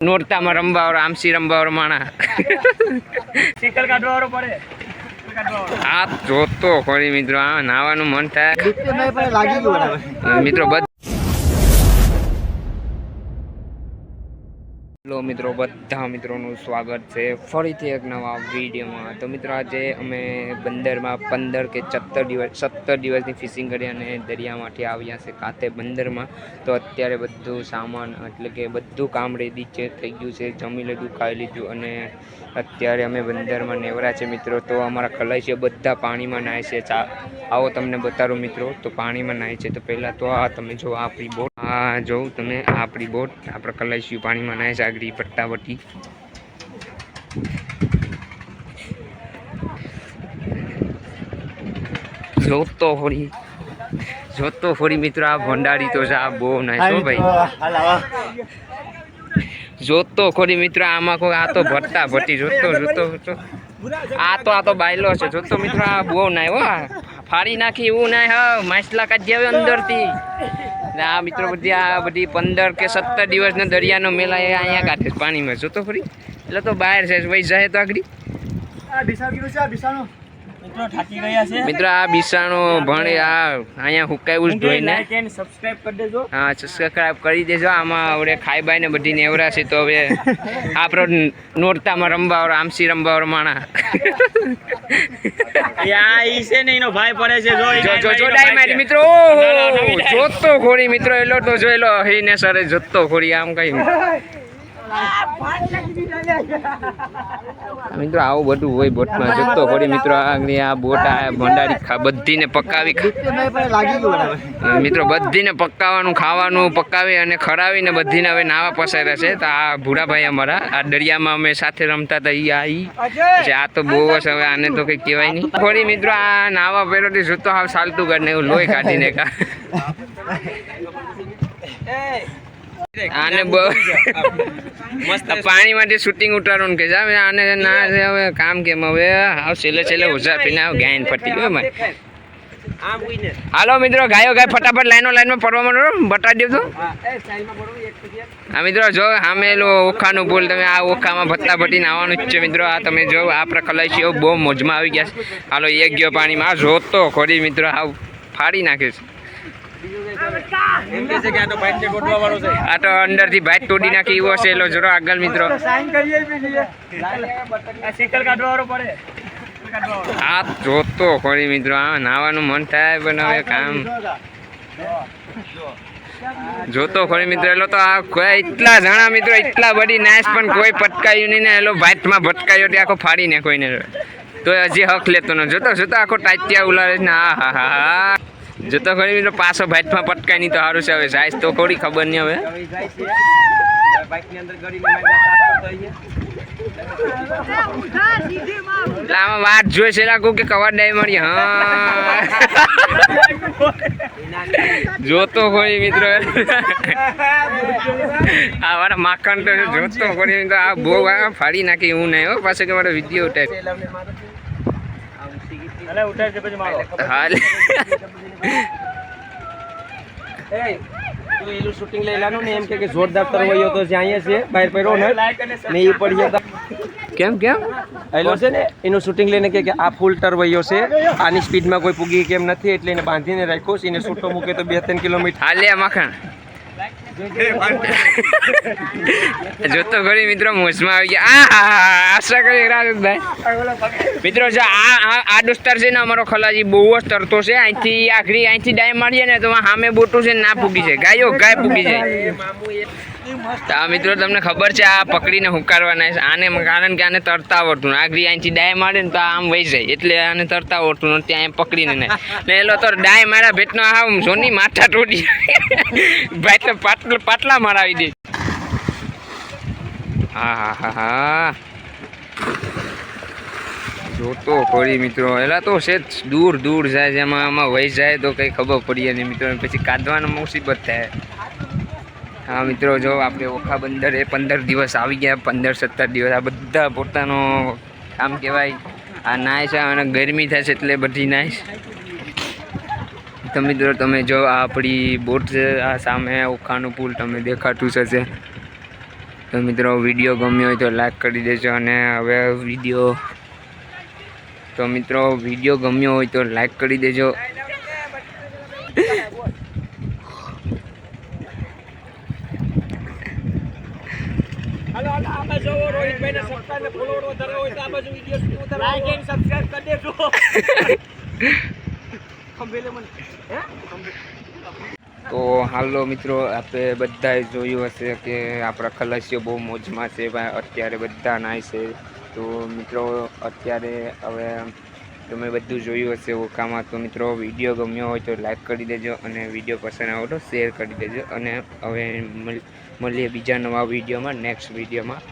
નોરતામાં રમવાવાળો આમસી રમવાવાળો માણા sickle કાઢવા વાળો પડે. આ જોતો કોઈ મિત્રો આ નાવાનું મન થાય. લાગી ગયું મિત્રો હેલો મિત્રો, બધા મિત્રોનું સ્વાગત છે. ફરીથી એક નવા વિડીયોમાં. તો મિત્રો, આજે અમે બંદરમાં પંદર કે સત્તર દિવસ, સત્તર દિવસની ફિશિંગ કરી અને દરિયામાંથી આવ્યા છે કાતે બંદરમાં. તો અત્યારે બધું સામાન એટલે કે બધું કામ રેડી છે, થઈ ગયું છે. જમી લીધું, ખાઈ લીધું અને અત્યારે અમે બંદરમાં નેવરા છે મિત્રો. તો અમારા ખલાસીઓ બધા પાણીમાં નાય છે. ચા, આવો તમને બતાડું મિત્રો. તો પાણીમાં નાય છે. તો પહેલાં તો આ તમે જો આપણી બોટ, આ જોઉં તમે આપણી બોટ, આપણે કલાઈશું પાણીમાં નાય છે. આગળ પટ્ટાવટી. જોતો હોરી જોતો હોરી મિત્રો, આ ભંડારી તો છે, આ બહુ છો ભાઈ. જોતો ખોરી મિત્રો, આમાં કોઈ આ તો ભટ્ટા ભટ્ટી જોતો જોતો જોતો. આ તો આ તો બાયલો છે, જોતો મિત્રો, આ બહુ નાય હો ફાડી નાખી એવું નાય હા, માછલા કાઢી આવે અંદરથી. આ મિત્રો બધી આ બધી પંદર કે સત્તર દિવસનો દરિયાનો મેલા એ અહીંયા કાઢે પાણીમાં. જોતો ફરી. એટલે તો બહાર છે ભાઈ તો આગળ. આ છે, આ મિત્રો થાકી ગયા છે. મિત્રો આ બિસાણો ભણે આ અહીંયા હુકાયું ધોઈને. સબસ્ક્રાઇબ કરી દેજો. હા સબસ્ક્રાઇબ કરી દેજો. આમાં હવે ખાઈ બાઈ ને બધી નેવરા છે તો હવે આપણો નોરતામાં રમવાવાળો આમસી રમવાવાળો માણા. એ ઈ છે ને એનો ભાઈ પડે છે જો જો જો જો એનો ભાઈ ડાયમંડ મિત્રો ઓહો, જોતો ખોરી મિત્રો એલો તો જોયેલો હીને સરે જોતો ખોરી આમ કઈ. મિત્રો આવું બધું હોય બોટમાં. જતો પડી મિત્રો આ આગળ આ બોટ આ ભંડારી ખા બધીને પકાવી મિત્રો બધીને પકાવવાનું ખાવાનું પકાવી અને ખરાવીને બધીને હવે નાવા પસાર્યા છે. તો આ ભૂરાભાઈ અમારા આ દરિયામાં અમે સાથે રમતા હતા ઈ આ ઈ. આ તો બહુ જ હવે આને તો કઈ કહેવાય નહીં. થોડી મિત્રો આ નાવા પેલોથી જૂતો હાવ ચાલતું કરીને એવું લોહી કાઢીને કા આને બહુ મસ્ત પાણીમાંથી શૂટિંગ ઉતારવાનું કે છે આને ના હવે કામ કેમ? હવે આવ છેલ્લે છેલ્લે ઉજા પીને આવ ગાયન ફટી ગયો મારે હાલો મિત્રો ગાયો ગાય ફટાફટ લાઈનો લાઈનમાં પડવા માંડો બતાવી દો હા, મિત્રો જો સામે ઓખાનું ભૂલ તમે આ ઓખામાં ભત્તા ભટીને આવવાનું જ છે મિત્રો. આ તમે જો આ પ્રકલાઈશીઓ બહુ મોજમાં આવી ગયા છે. હાલો એક ગયો પાણીમાં. આ જોતો ખોરી મિત્રો આવ ફાડી નાખે છે છે. આ તો અંદરથી વાળો છે. આ તો અંદરથી ભાઈ તોડી નાખી એવો છે એલો જોરો આગળ મિત્રો. આ જોતો ખોરી મિત્રો આ નાવાનું મન થાય પણ હવે કામ. જોતો. ખોરી મિત્રો એલો તો આ એટલા જણા મિત્રો એટલા બધી નાશ પણ કોઈ પટકાયું નહીં ને એલો ભાતમાં ભટકાયો તે આખો ફાડી ને કોઈને તો હજી હક લેતો ન જોતો જોતો આખો ટાઈટિયા ઉલાડે ને હા હા હા. જોતો ખરી મિત્રો, પાછો ભાતમાં પટકાય નહીં તો સારું છે હવે. સાઈઝ તો ખોડી ખબર નહીં હવે. આમાં વાત જોઈ છે લાગુ કે કવર ડાય મળી હા. જોતો ખરી મિત્રો. આ મારા માખણ તો જોતો ખરી મિત્રો. આ બહુ ફાડી નાખી હું નહીં હો. પાછો કે મારો વીડિયો ઉઠાય અલે ઉઠાય છે પછી મારો હાલ. એ તું એલું શૂટિંગ લઈ લાનું ને એમ કે કે જોરદાર તરવૈયો તો અહીંયા છે બહાર પડ્યો ને ને એ પડી કેમ કેમ? એલો છે ને એનું શૂટિંગ લઈને કે કે આ ફૂલ ટરવૈયો છે આની સ્પીડમાં કોઈ પૂગી કેમ નથી એટલે એને બાંધીને રાખ્યો છે એને છૂટો મૂકે તો બે ત્રણ કિલોમીટર. હાલે માખણ. જોતો ખરી મિત્રો મોજમાં આવી ગયા. આ આશા કરી રાજભાઈ મિત્રો, જો આ આ દોસ્તાર છે ને, અમારો ખલાજી બહુ જ તરતો છે. અહીંથી આખરી, અહીંથી ડાય મારીએ ને તો સામે બોટું છે ને પૂગી જાય ગાયો, ગાય પૂગી જાય તો આ મિત્રો તમને ખબર છે, આ પકડીને હુંકારવાના છે. આને કારણ કે આને તરતા આવડતું આગળ અહીંથી ડાય મારે ને તો આમ વહી જાય. એટલે આને તરતા આવડતું ત્યાં એમ પકડીને ને. એલો તો ડાય મારા ભેટનો આમ સોની માથા તોડી. ભાઈ પાટલા પાટલા મારાવી દે. હા હા હા હા. જોતો ફરી મિત્રો. એલા તો છે દૂર દૂર જાય જેમાં આમાં વહી જાય તો કંઈ ખબર પડીએ નહીં મિત્રો. પછી કાઢવાનું મુસીબત થાય. હા, મિત્રો, જો આપણે ઓખા બંદરે પંદર દિવસ આવી ગયા, પંદર સત્તર દિવસ. આ બધા પોતાનો આમ કહેવાય, આ નાય છે અને ગરમી છે એટલે બધી નાય તો મિત્રો, તમે જો આ આપણી બોટ છે, આ સામે ઓખાનું પુલ તમે દેખાતું થશે તો મિત્રો, વીડિયો ગમ્યો હોય તો લાઈક કરી દેજો અને હવે વીડિયો તો મિત્રો, વીડિયો ગમ્યો હોય તો લાઈક કરી દેજો. હાલો હાલો સબસ્ક્રાઇબ ને વધારે હોય તો આ બાજુ વીડિયો વધારે લાઈક એન્ડ સબસ્ક્રાઇબ કરી દેજો. ખંભેલે મને. હે? તો હાલો મિત્રો આપણે બધાએ જોયું હશે કે આપણા ખલાસીઓ બહુ મોજમાં છે ભાઈ અત્યારે બધા નાય છે. તો મિત્રો અત્યારે હવે તમે બધું જોયું હશે ઓકામાં તો મિત્રો વીડિયો ગમ્યો હોય તો લાઈક કરી દેજો અને વીડિયો પસંદ આવે તો શેર કરી દેજો અને હવે મળીએ બીજા નવા વિડીયોમાં, નેક્સ્ટ વિડીયોમાં.